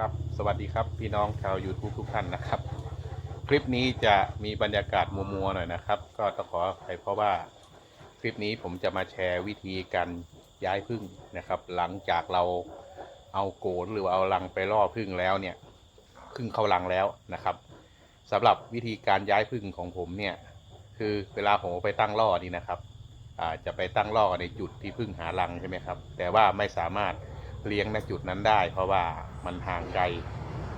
ครับสวัสดีครับพี่น้องชาว YouTube ทุกท่านนะครับ คลิปนี้จะมีบรรยากาศมัวๆหน่อยนะครับ ก็ต้องขออภัยเพราะว่าคลิปนี้ผมจะมาแชร์วิธีการย้ายพึ่งนะครับ หลังจากเราเอาโกนหรือเอารังไปล่อพึ่งแล้วเนี่ยพึ่งเข้ารังแล้วนะครับสำหรับวิธีการย้ายพึ่งของผมเนี่ยคือเวลาผมไปตั้งล่อนี่นะครับอ่าจะไปตั้งล่อในจุดที่พึ่งหารังใช่ไหมครับ แต่ว่าไม่สามารถ เลี้ยงในจุดนั้นได้ เพราะว่ามันห่างไกล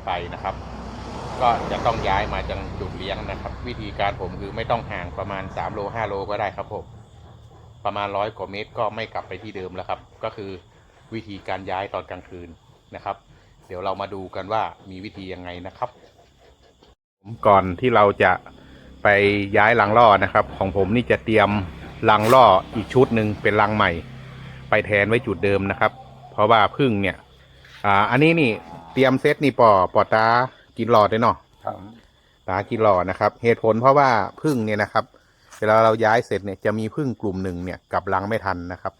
ไปนะครับ ก็จะต้องย้ายมาจังจุดเลี้ยงนะครับ วิธีการผมคือไม่ต้องห่างประมาณ3โล5โลก็ได้ครับผมประมาณร้อยกว่าเมตรก็ไม่กลับไปที่เดิมแล้วครับ ก็คือวิธีการย้ายตอนกลางคืนนะครับ เดี๋ยวเรามาดูกันว่ามีวิธียังไงนะครับก่อนที่เราจะไปย้ายรังล่อนะครับ ของผมนี่จะเตรียมรังล่ออีกชุดหนึ่งเป็นรังใหม่ ไปแทนไว้จุดเดิมนะครับ เพราะว่าพึ่งเนี่ย อ่า อันนี้นี่เตรียมเซตนี่ปอปอตากินหลอดด้วยเนาะครับตากินหลอดนะครับ เหตุผลเพราะว่าพึ่งเนี่ยนะครับเวลาเราย้ายเสร็จเนี่ยจะมีพึ่งกลุ่มหนึ่งเนี่ยกลับรังไม่ทันนะครับ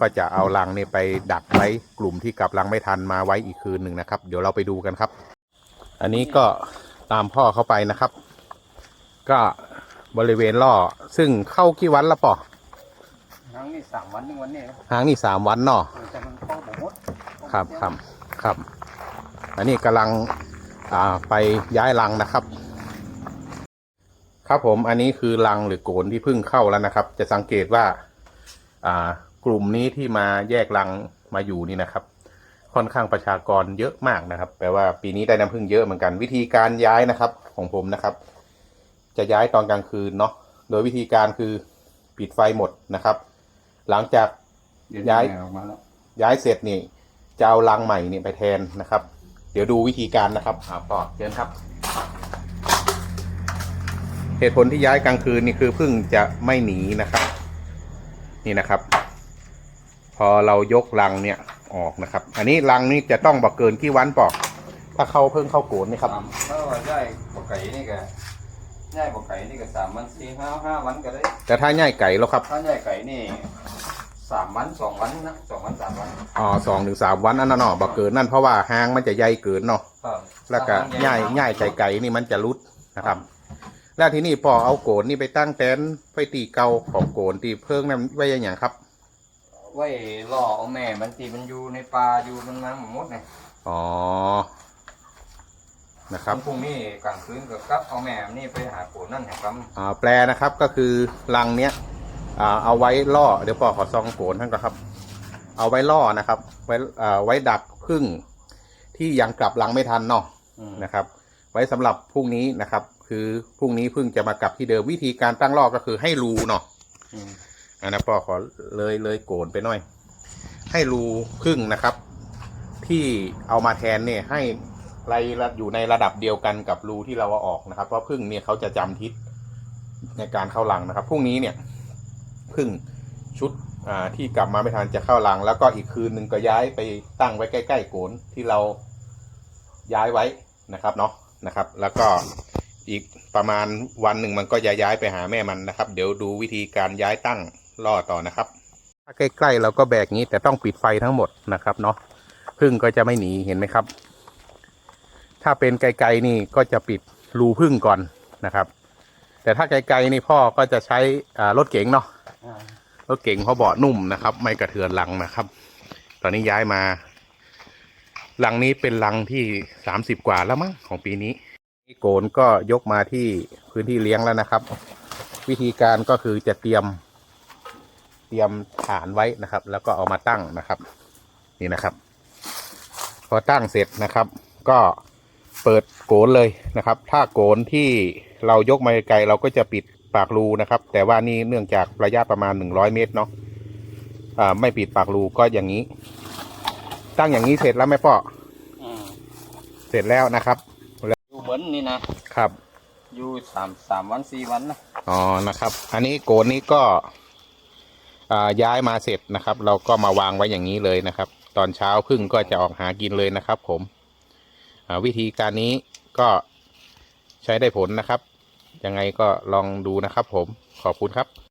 ก็จะเอารังเนี่ยไปดักไว้กลุ่มที่กลับรังไม่ทันมาไว้อีกคืนหนึ่งนะครับ เดี๋ยวเราไปดูกันครับ อันนี้ก็ตามพ่อเข้าไปนะครับ ก็บริเวณล่อซึ่งเข้ากี่วันละปอ ครั้งนี้สามวันหนึ่งวันนี้นะหางนี่สามวันเนาะแต่มันเข้าหมดครับครับครับ อันนี้กำลังอ่าไปย้ายรังนะครับ ครับผมอันนี้คือรังหรือโกนที่เพิ่งเข้าแล้วนะครับ จะสังเกตว่า อ่ากลุ่มนี้ที่มาแยกรังมาอยู่นี่นะครับ ค่อนข้างประชากรเยอะมากนะครับ แปลว่าปีนี้ได้น้ำผึ้งเยอะเหมือนกัน วิธีการย้ายนะครับ ของผมนะครับ จะย้ายตอนกลางคืนเนาะโดยวิธีการคือปิดไฟหมดนะครับ หลังจากเดี๋วย้าย แม่ออกมาแล้วย้ายเสร็จนี่จะเอารังใหม่นี่ไปแทนนะครับ เดี๋ยวดูวิธีการนะครับอ่าปอดเชิญครับ เหตุผลที่ย้ายกลางคืนนี่คือพึ่งจะไม่หนีนะครับ นี่นะครับ พอเรายกรังเนี่ยออกนะครับ อันนี้รังนี่จะต้องบอกเกินกี่วันปอก ถ้าเข้าเพิ่งเข้าโกนนี่ครับสามถ้าว่าย้ายปกไก่นี่ก็ย้ายปกไก่นี่ก็สามวันสี่ห้าห้าวันก็ได้ แต่ถ้าง่ายไก่แล้วครับ ถ้าย้ายไก่นี่ สามวันสองวันนะสองวันสามวันอ๋อสองถึงสามวันอันนั้นเนาะบอกเกินนั่นเพราะว่าหางมันจะใหญ่เกินเนาะครับแล้วก็ง่ายง่ายไก่ไก่นี่มันจะรุดนะครับ แล้วทีนี้พอเอาโกนนี่ไปตั้งเต็นท์ไปตีเกาของโกนตีเพิ่งนั่นไว้อยังไงครับ ไว้ล่อเอาแม่มันตีมันอยู่ในป่าอยู่มันมาหมดเลยอ๋อนะครับพรุ่งนี้กลางคืนก็กลับเอาแม่มันนี่ไปหาโกนั่นหากำอ่าแปลนะครับก็คือรังเนี้ยอ่า เอาไว้ล่อเดี๋ยวปอขอซองโกนท่านก็ครับ เอาไว้ล่อนะครับ ไว้อ่าไว้ดักพึ่งที่ยังกลับรังไม่ทันเนาะอืมนะครับ ไว้สำหรับพรุ่งนี้นะครับ คือพรุ่งนี้พึ่งจะมากลับที่เดิมวิธีการตั้งล่อก็คือให้รูเนาะอืมอันนะปอขอเลยเลยโกนไปหน่อย ให้รูพึ่งนะครับ ที่เอามาแทนเนี่ยให้ไรอยู่ในระดับเดียวกันกับรูที่เราเอาออกนะครับ เพราะพึ่งเนี่ยเขาจะจำทิศในการเข้ารังนะครับพรุ่งนี้เนี่ย พึ่งชุดที่กลับมาไม่ทันจะเข้ารัง แล้วก็อีกคืนหนึ่งก็ย้ายไปตั้งไว้ใกล้ๆโกนที่เราย้ายไว้นะครับเนาะนะครับ แล้วก็อีกประมาณวันหนึ่งมันก็จะย้ายไปหาแม่มันนะครับ เดี๋ยวดูวิธีการย้ายตั้งล่อต่อนะครับถ้าใกล้ๆเราก็แบกงี้แต่ต้องปิดไฟทั้งหมดนะครับเนาะพึ่งก็จะไม่หนีเห็นไหมครับ ถ้าเป็นไกลๆนี่ก็จะปิดรูพึ่งก่อนนะครับ แต่ถ้าไกลๆนี่พ่อก็จะใช้รถเก๋งเนาะ รถเก๋งเพราะเบาะนุ่มนะครับ ไม่กระเทือนหลังนะครับ ตอนนี้ย้ายมาหลังนี้เป็นหลังที่สามสิบกว่าแล้วมั้งของปีนี้โกนก็ยกมาที่พื้นที่เลี้ยงแล้วนะครับ วิธีการก็คือจะเตรียม เตรียมฐานไว้นะครับ แล้วก็เอามาตั้งนะครับ นี่นะครับ พอตั้งเสร็จนะครับ ก็เปิดโกนเลยนะครับ ถ้าโกนที่เรายกมาไกลเราก็จะปิด ปากรูนะครับ แต่ว่านี่เนื่องจากระยะประมาณหนึ่งร้อยเมตรเนาะอ่าไม่ปิดปากรูก็อย่างนี้ ตั้งอย่างนี้เสร็จแล้วไหมพ่ออืมเสร็จแล้วนะครับอยู่เหมือนนี่นะครับ อยู่สามสามวันสี่วันนะอ๋อนะครับ อันนี้โกนนี้ก็อ่าย้ายมาเสร็จนะครับ เราก็มาวางไว้อย่างนี้เลยนะครับ ตอนเช้าพึ่งก็จะออกหากินเลยนะครับ ผมอ่าวิธีการนี้ก็ใช้ได้ผลนะครับ ยังไงก็ลองดูนะครับผมขอบคุณครับ